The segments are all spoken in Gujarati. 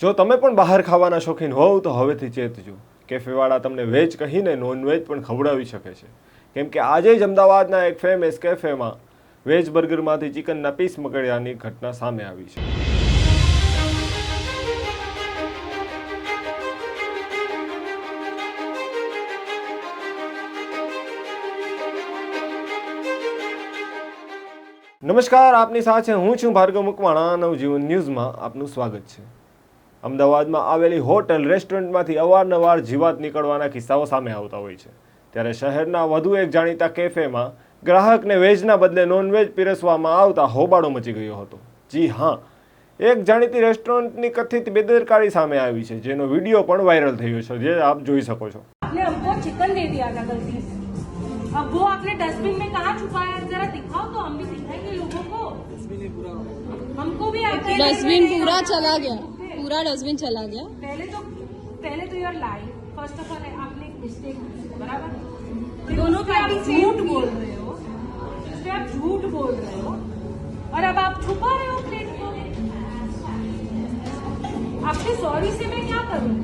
જો તમે પણ બહાર ખાવાના શોખીન હોવ, તો હવેથી ચેતજો કેફેવાળા તમને વેજ કહીને નોનવેજ પણ ખવડાવી શકે છે. કેમ કે આજે જ અમદાવાદના એક ફેમસ કેફેમાં વેજ બર્ગરમાંથી ચિકનના પીસ મકડ્યાની ઘટના સામે આવી છે. નમસ્કાર, આપની સાથે હું છું ભાર્ગવ મકવાણા. નવજીવન ન્યૂઝમાં આપનું સ્વાગત છે. અમદાવાદમાં આવેલી હોટલ રેસ્ટોરન્ટમાંથી અવારનવાર જીવાત નીકળવાના કિસ્સાઓ સામે આવતા હોય છે ત્યારે શહેરના વધુ એક જાણીતા કેફેમાં ગ્રાહકને વેજના બદલે નોનવેજ પીરસવામાં આવતા હોબાળો મચી ગયો હતો જી હા એક જાણીતી રેસ્ટોરન્ટની કથિત બેદરકારી સામે આવી છે જેનો વિડીયો પણ વાયરલ થયો છે જે આપ જોઈ શકો છો आपने हमको चिकन दे दिया था गलती से अब वो आपने डस्टबिन में कहाँ छुपाया है जरा दिखाओ तो हम भी दिखाएंगे लोगों को हमको भी आता है डस्टबिन पूरा चला गया पूरा डस्टबिन चला गया। पहले तो पहले तो यार लाई फ़र्स्ट ऑफ़ ऑल आपने एक मिस्टेक बराबर? दोनों पे आप झूठ बोल रहे हो। इस पे आप झूठ बोल रहे हो। और अब आप छुपा रहे हो प्लेट को। आपके सॉरी से मैं क्या करूँ?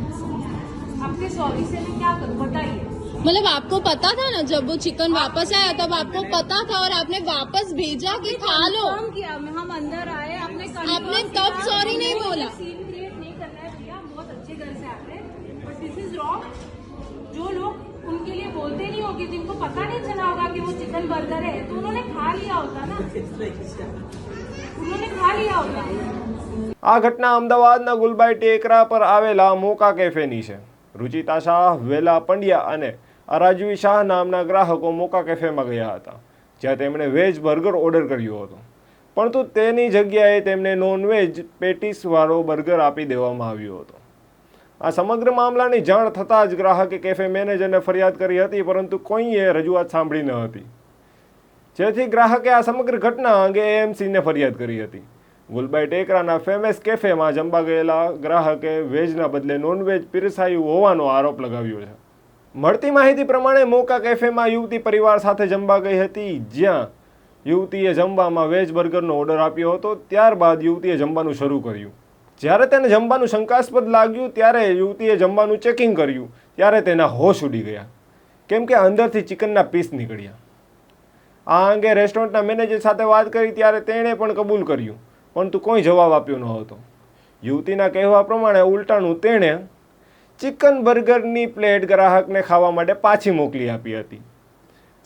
आपके सॉरी से मैं क्या करूँ? बताइए। मतलब आपको पता था ना जब वो चिकन वापस आया तब आपको पता था और आपने वापस भेजा कि खा लो। किया हम अंदर आए आपने आपने तब सॉरी नहीं बोला। बट दिस इज रॉन्ग जो लोग उनके लिए बोलते नहीं होंगे जिनको पता नहीं चला होगा कि वो चिकन बर्गर है तो उन्होंने खा लिया होता ना उन्होंने खा लिया होता આ ઘટના અમદાવાદના ગુલબાઈ ટેકરા પર આવેલા મોકા કેફેની છે રુચિતા શાહ વેલા પંડ્યા અને અરાજવી શાહ નામના ગ્રાહકો મોકા કેફેમાં ગયા હતા જ્યાં તેમણે વેજ બર્ગર ઓર્ડર કર્યો હતો પરંતુ તેની જગ્યાએ તેમને નોનવેજ પેટીસવાળો બર્ગર આપી દેવામાં આવ્યો હતો આ સમગ્ર મામલાની જાણ થતાં જ ગ્રાહકે કેફે મેનેજરને ફરિયાદ કરી હતી, પરંતુ કોઈએ રજૂઆત સાંભળી ન હતી. જેથી ગ્રાહકે આ સમગ્ર ઘટના અંગે એએમસીને ફરિયાદ કરી હતી. ગુલબાઈ ટેકરાના ફેમસ કેફેમાં જમવા ગયેલા ગ્રાહકે વેજના બદલે નોનવેજ પીરસાયું હોવાનો આરોપ લગાવ્યો છે. મળતી માહિતી પ્રમાણે મોકા કેફેમાં યુવતી પરિવાર સાથે જમવા ગઈ હતી. જ્યાં યુવતીએ જમવામાં વેજ બર્ગરનો ઓર્ડર આપ્યો હતો, ત્યારબાદ યુવતીએ જમવાનું શરૂ કર્યું. જ્યારે તેને જમવાનું શંકાસ્પદ લાગ્યું, ત્યારે યુવતીએ જમવાનું ચેકિંગ કર્યું. ત્યારે તેના હોશ ઉડી ગયા. કેમ કે અંદરથી ચિકનના પીસ નીકળ્યા. આ અંગે રેસ્ટોરન્ટના મેનેજર સાથે વાત કરી, ત્યારે તેણે પણ કબૂલ કર્યું. પરંતુ કોઈ જવાબ આપ્યો ન હતો યુવતીના કહેવા પ્રમાણે ઉલટાનું તેણે ચિકન બર્ગરની પ્લેટ ગ્રાહકને ખાવા માટે પાછી મોકલી આપી હતી.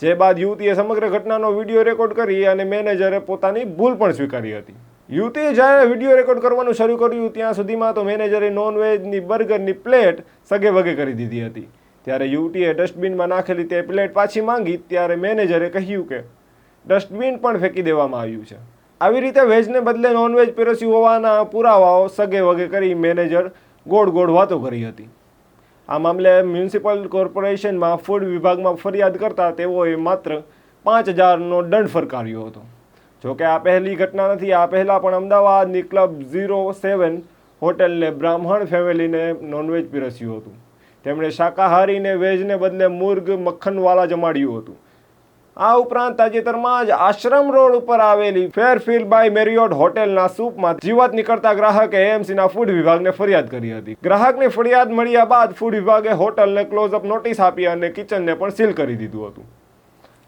જે બાદ યુવતીએ સમગ્ર ઘટનાનો વીડિયો રેકોર્ડ કરી અને મેનેજરે પોતાની ભૂલ પણ સ્વીકારી હતી. યુવતીએ જ્યારે વીડિયો રેકોર્ડ કરવાનું શરૂ કર્યું, ત્યાં સુધીમાં તો મેનેજરે નોનવેજની બર્ગરની પ્લેટ સગે વગે કરી દીધી હતી. ત્યારે યુવતીએ ડસ્ટબિનમાં નાખેલી તે પ્લેટ પાછી માંગી, ત્યારે મેનેજરે કહ્યું કે, ડસ્ટબિન પણ ફેંકી દેવામાં આવ્યું છે. આવી રીતે વેજને બદલે નોનવેજ પીરસ્યું હોવાના પુરાવાઓ સગે વગે કરી મેનેજર ગોળ ગોળ વાતો કરી હતી. આ મામલે મ્યુનિસિપલ કોર્પોરેશનમાં ફૂડ વિભાગમાં ફરિયાદ કરતા તેઓએ માત્ર પાંચ હજારનો દંડ ફરકાર્યો હતો. જોકે આ પહેલી ઘટના નથી, આ પહેલાં પણ અમદાવાદની ક્લબ ઝીરો સેવન હોટેલને બ્રાહ્મણ ફેમિલીને નોનવેજ પીરસ્યું હતું. તેમણે શાકાહારીને વેજને બદલે મુર્ગ, મક્ખનવાલા જમાડ્યું હતું. આ ઉપરાંત તાજેતરમાં જ આશ્રમ રોડ ઉપર આવેલી ફેરફિલ્ડ બાય મેરિયોટ હોટેલના સૂપમાં જીવાત નીકળતા ગ્રાહકે એએમસીના ફૂડ વિભાગને ફરિયાદ કરી હતી. ગ્રાહકની ફરિયાદ મળ્યા બાદ ફૂડ વિભાગે હોટલને ક્લોઝઅપ નોટિસ આપી અને કિચનને પણ સીલ કરી દીધું હતું.